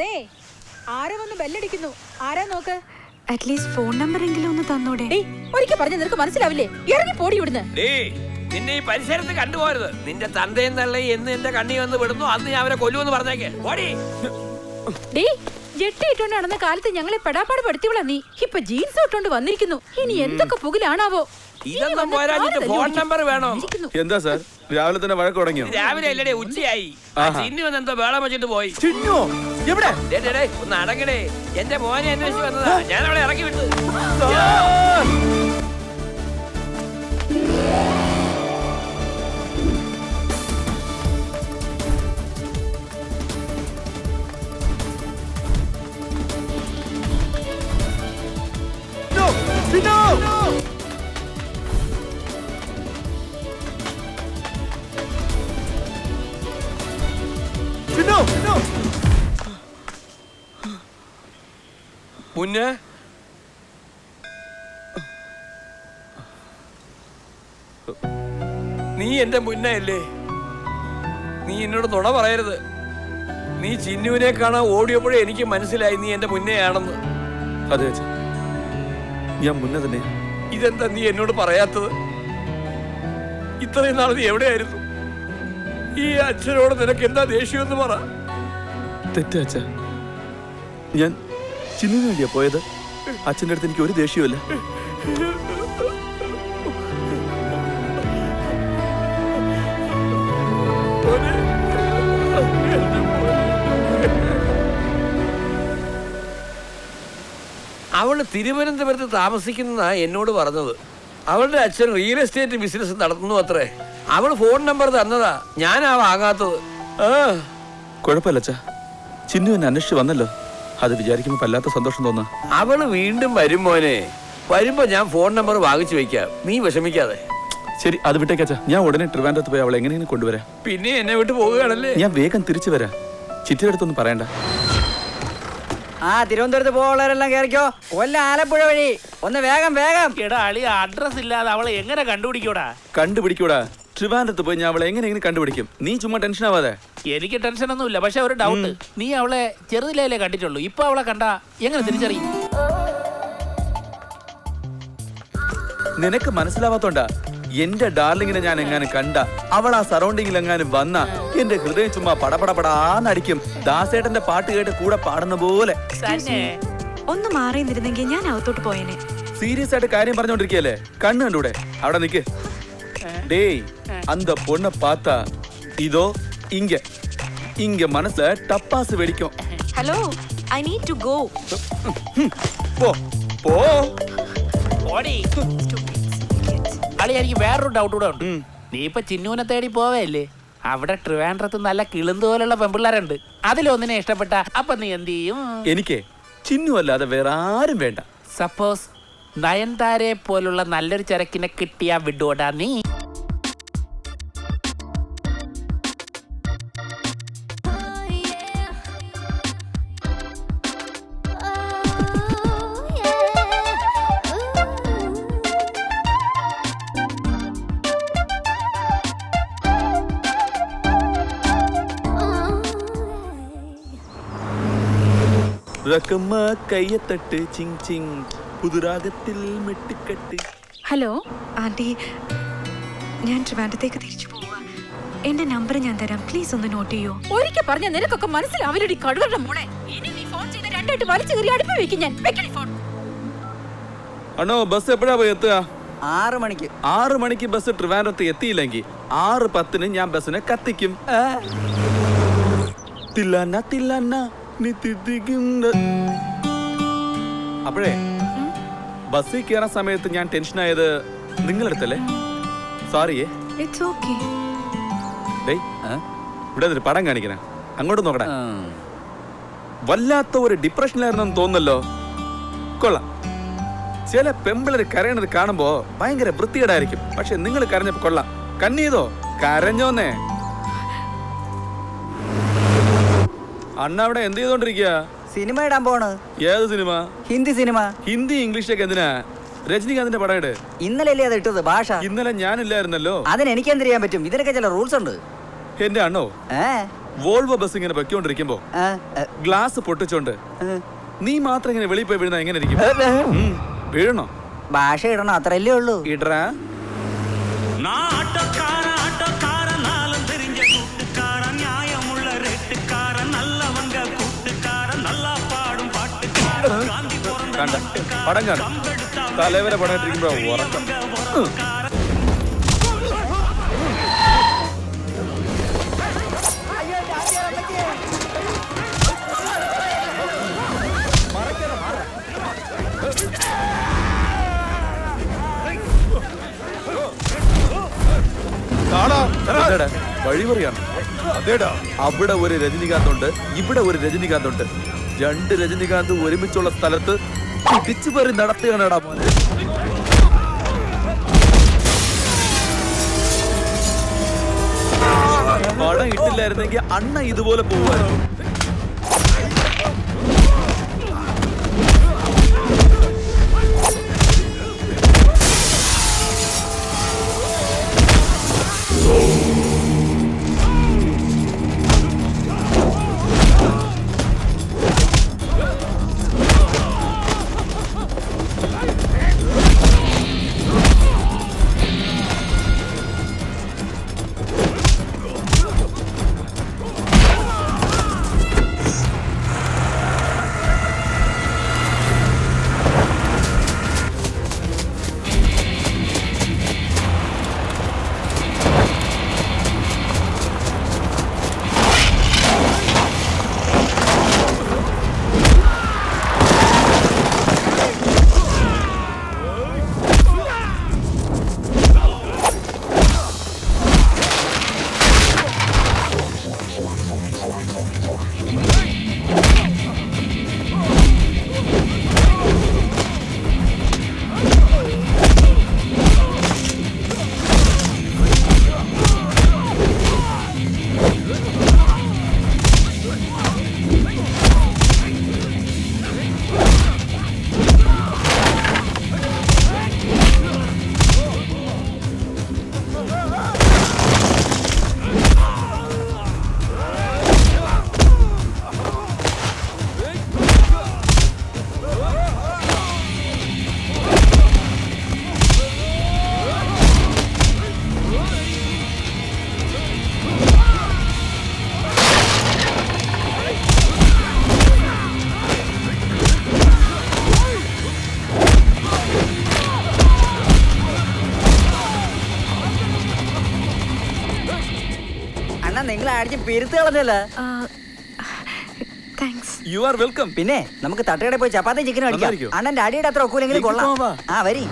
ദേ ആരോ വന്ന് ബെല്ലടിക്കുന്നു. ആരാ നോക്ക്? അറ്റ്ലീസ്റ്റ് ഫോൺ നമ്പർ എങ്കിലും ഒന്ന് തന്നൂടെ. ഒരിക്കൽ പറഞ്ഞ നിനക്ക് മനസ്സിലാവില്ലേ? ഇറങ്ങി പോടി ഇവിടുന്ന്. ഡേ നിന്നെ ഈ പരിസരത്ത് കണ്ടുപോരുത് നിന്റെ തന്തയും തള്ളയും എന്ന് എന്റെ കണ്ണി വന്ന് വിടുന്നു അന്ന് ഞാൻ അവരെ കൊല്ലുമെന്ന് പറഞ്ഞേക്കേ. ഓടി. ജെട്ടി ഇട്ടോണ്ട് നടന്ന കാലത്ത് ഞങ്ങളെ പെടാപ്പാട് പെടുത്തിവിളാ നീ. ഇപ്പൊ ജീൻസ് ഇട്ടുകൊണ്ട് വന്നിരിക്കുന്നു. ഇനി എന്തൊക്കെ പുകിലാണാവോ? ഫോൺ നമ്പർ വേണോ? എന്താ സാർ? രാവിലെ തന്നെ വഴക്ക് തുടങ്ങിയോ? രാവിലെ അല്ലേ ഉച്ചയായി. ചിന്നു വന്ന് എന്തോ വേളം വെച്ചിട്ട് പോയി. ചിന്നു? എവിടെ? ഒന്ന് അടങ്ങടേ. എന്റെ മോനെ അന്വേഷിച്ച് വന്നതാ. ഞാൻ അവളെ ഇറക്കി വിട്ടു. മുന്നേ നീ എന്റെ മുന്നേ അല്ലേ? നീ എന്നോട് നുണ പറയരുത്. നീ ചിന്നുവിനെ കാണാൻ ഓടിയപ്പോഴേ എനിക്ക് മനസ്സിലായി നീ എന്റെ മുന്നേ ആണെന്ന് അതെ ഞാൻ മുന്നേ തന്നെ ഇതെന്താ നീ എന്നോട് പറയാത്തത്? ഇത്രയും നാൾ നീ എവിടെയായിരുന്നു? ഈ അച്ഛനോട് നിനക്ക് എന്താ ദേഷ്യമെന്ന് പറ. തെറ്റാ അച്ഛാ. ഞാൻ ചിന്നിന് വേണ്ടിയാ പോയത്. അച്ഛന്റെ അടുത്ത് എനിക്ക് ഒരു ദേഷ്യവുമില്ല. അവൾ തിരുവനന്തപുരത്ത് താമസിക്കുന്നതാ എന്നോട് പറഞ്ഞത്. അവളുടെ അച്ഛൻ റിയൽ എസ്റ്റേറ്റ് ബിസിനസ് നടത്തുന്നു അത്രേ. അവൾ ഫോൺ നമ്പർ തന്നതാ. ഞാനാ വാങ്ങാത്തത്. കുഴപ്പമില്ല അച്ഛാ. ചിന്നു എന്നെ അന്വേഷിച്ച് വന്നല്ലോ. അത് വിചാരിക്കുമ്പോൾ വല്ലാത്ത സന്തോഷം തോന്നാ. അവൾ വീണ്ടും വരും മോനെ. വരുമ്പോ ഞാൻ ഫോൺ നമ്പർ വാങ്ങിച്ചു വെക്കാം. നീ വിഷമിക്കാതെ. ശരി അത് വിട്ടേക്കച്ച ഞാൻ ഉടനെ ട്രിവാൻഡ്രത്ത് പോയി അവളെ എങ്ങനെയെങ്കിലും കൊണ്ടുവരാം. പിന്നെ എന്നെ വിട്ട് പോവുകയാണല്ലേ? ഞാൻ വേഗം തിരിച്ചു വരാം. ചിറ്റിയുടെ അടുത്തൊന്നും പറയണ്ട. ആ തിരുവനന്തപുരത്ത് പോകുള്ളവരെല്ലാം കയറിക്കോ കൊല്ല ആലപ്പുഴ വഴി. ഒന്ന് വേഗം വേഗം. എടാ അളി അഡ്രസ് ഇല്ലാതെ അവളെ എങ്ങനെ കണ്ടുപിടിക്കൂടാ? കണ്ടുപിടിക്കൂടാ. ട്രിവാൻഡ്രത്ത് പോയി ഞാൻ അവളെ എങ്ങനെയെങ്കിലും കണ്ടുപിടിക്കും. നീ ചുമ്മാ ടെൻഷൻ ആവാതെ. എനിക്ക് ടെൻഷൻ ഒന്നുമില്ല പക്ഷെ ഒരു ഡൗട്ട് നീ അവളെ ചെറുതിലേ കണ്ടിട്ടുള്ളൂ. ഇപ്പൊ അവളെ കണ്ട എങ്ങനെ തിരിച്ചറിയും? നിനക്ക് മനസ്സിലാവാത്തോണ്ടാ എന്റെ ഡാർലിങ്ങിനെ ഞാൻ എങ്ങാനും കണ്ട അവൾ ആ സറൗണ്ടിങ്ങിൽ എങ്ങാനും വന്ന എന്റെ ഹൃദയം ചുമ്മാ പടപടപടാന്നടിക്കും ദാസേട്ടന്റെ പാട്ട് കേട്ട് കൂടെ പാടുന്ന പോലെ തന്നെ ഒന്ന് മാറി നിന്നിരുന്നെങ്കിൽ ഞാൻ അകത്തോട്ട് പോയേനെ സീരിയസ് ആയിട്ട് കാര്യം പറഞ്ഞോണ്ടിരിക്കല്ലേ കണ്ണു കണ്ടൂടെ അവിടെ നിക്ക് டேய் அந்த பொண்ணை பார்த்தா இதோ இங்க இங்க மனசுல டப்பாசு வெடிக்கும் hello I need to go போ போ ഓടി അളി എനിക്ക് വേറൊരു ഡൗട്ട് കൂടെ ഉണ്ട്. നീ ഇപ്പൊ ചിന്നൂനെ തേടി പോവേല്ലേ? അവിടെ ട്രിവാൻഡ്രത്ത് നല്ല കിളുന്ത് പോലുള്ള പെമ്പിള്ളേരുണ്ട്. അതിലൊന്നിനെ ഇഷ്ടപ്പെട്ട അപ്പൊ നീ എന്ത് ചെയ്യും? എനിക്ക് ചിന്നു അല്ലാതെ വേറെ ആരും വേണ്ട. സപ്പോസ് നയൻതാരെ പോലുള്ള നല്ലൊരു ചരക്കിനെ കിട്ടിയാ വിടുവോടാ നീ? റക്കമ്മ കയ്യത്തട്ട് ചിങ് ചിങ്. പുതുരാഗത്തിൽ മെട്ടിക്കെട്ട്. ഹലോ ആന്റി ഞാൻ ട്രിവാൻഡത്തേക്ക് തിരിച്ചു പോവാ. എന്റെ നമ്പർ ഞാൻ തരാം. പ്ലീസ് ഒന്ന് നോട്ട് ചെയ്യോ? ഒരിക്കൽ പറഞ്ഞ നിനക്കൊക്കെ മനസ്സിലാവില്ലടി കടുവരുടെ മോളെ. ഇനി നീ ഫോൺ ചെയ്ത് രണ്ടായിട്ട് വലിച്ചു കയറി അടുപ്പ് വെക്കും ഞാൻ. വെക്കണി ഫോൺ. അണോ ബസ് എപ്പോഴാ പോയി എത്തുക? ആറ് മണിക്ക്. ആറ് മണിക്ക് ബസ് ട്രിവാൻഡ്രത്ത് എത്തിയില്ലെങ്കിൽ ആറ് പത്തിന് ഞാൻ ബസ്സിനെ കത്തിക്കും. തില്ലാന തില്ലാന നീ അപ്പോഴേ ബസ്സിൽ കയറാൻ സമയത്ത് ഞാൻ ടെൻഷനായത് നിങ്ങളടുത്തല്ലേ? സോറിയേ ഇറ്റ്സ് ഓക്കെ ഡേയ് ഇവിടെ ഒരു പടം കാണിക്കണ. അങ്ങോട്ട് നോക്കട. വല്ലാത്ത ഒരു ഡിപ്രഷനിലായിരുന്നെന്ന് തോന്നുന്നല്ലോ. കൊള്ളാം. ചില പെമ്പിളർ കരയണത് കാണുമ്പോ ഭയങ്കര വൃത്തികേടായിരിക്കും. പക്ഷെ നിങ്ങൾ കരഞ്ഞപ്പോ കൊള്ളാം. കണ്ണീതോ? കരഞ്ഞോന്നേ. അണ്ണ അവിടെ എന്ത് ചെയ്തോണ്ടിരിക്കുക സിനിമ ഇടാൻ പോണ് ഏത് cinema? Hindi cinema. Hindi English ഒക്കെ എന്തിനാ? രജനികാന്തിന്റെ പടം ഇട്. ഇന്നലെ അല്ലേ അത് ഇട്ടത്? ഭാഷ. ഇന്നലെ ഞാനില്ലായിരുന്നല്ലോ. അതിന് എനിക്ക് എന്ത് ചെയ്യാൻ പറ്റും? ഇതിനൊക്കെ ചില റൂൾസ് ഉണ്ട്. എന്റെ അണ്ണോ വോൾവോ ബസ് ഇങ്ങനെ വെക്കോണ്ടിരിക്കുമ്പോ ഗ്ലാസ് പൊട്ടിച്ചോണ്ട് നീ മാത്രം ഇങ്ങനെ വെളിയിൽ പോയി വീഴുന്ന എങ്ങനെ ഇരിക്കും? വീഴണോ? ഭാഷ ഇടണോ അത്രല്ലേ ഉള്ളൂ. ഇടറാ. കണ്ട പടം കണ്ട തലവരെ പടമായിട്ടിരിക്കുമ്പോ ഉറക്കം. വഴി പറയാണ് അതേടാ. അവിടെ ഒരു രജനികാന്ത് ഉണ്ട് ഇവിടെ ഒരു രജനികാന്ത് ഉണ്ട് രണ്ട് രജനികാന്ത് ഒരുമിച്ചുള്ള സ്ഥലത്ത് പിടിച്ചു പറി നടത്തുകയാണെടാ മോനെ. പണം ഇട്ടില്ലായിരുന്നെങ്കിൽ അണ്ണ ഇതുപോലെ പോവായിരുന്നു. അണ്ണാ നിങ്ങൾ അടിച്ച് പെരുത്ത് കളഞ്ഞല്ലേ താങ്ക്സ് യു ആർ വെൽക്കം പിന്നെ നമുക്ക് തട്ടുകടയിൽ പോയി ചപ്പാത്തി ചിക്കനും അടിക്കാം. അണ്ണന്റെ അടിയുടെ അത്ര ഒക്കൂലെങ്കിലും കൊള്ളാം. ആ വരി.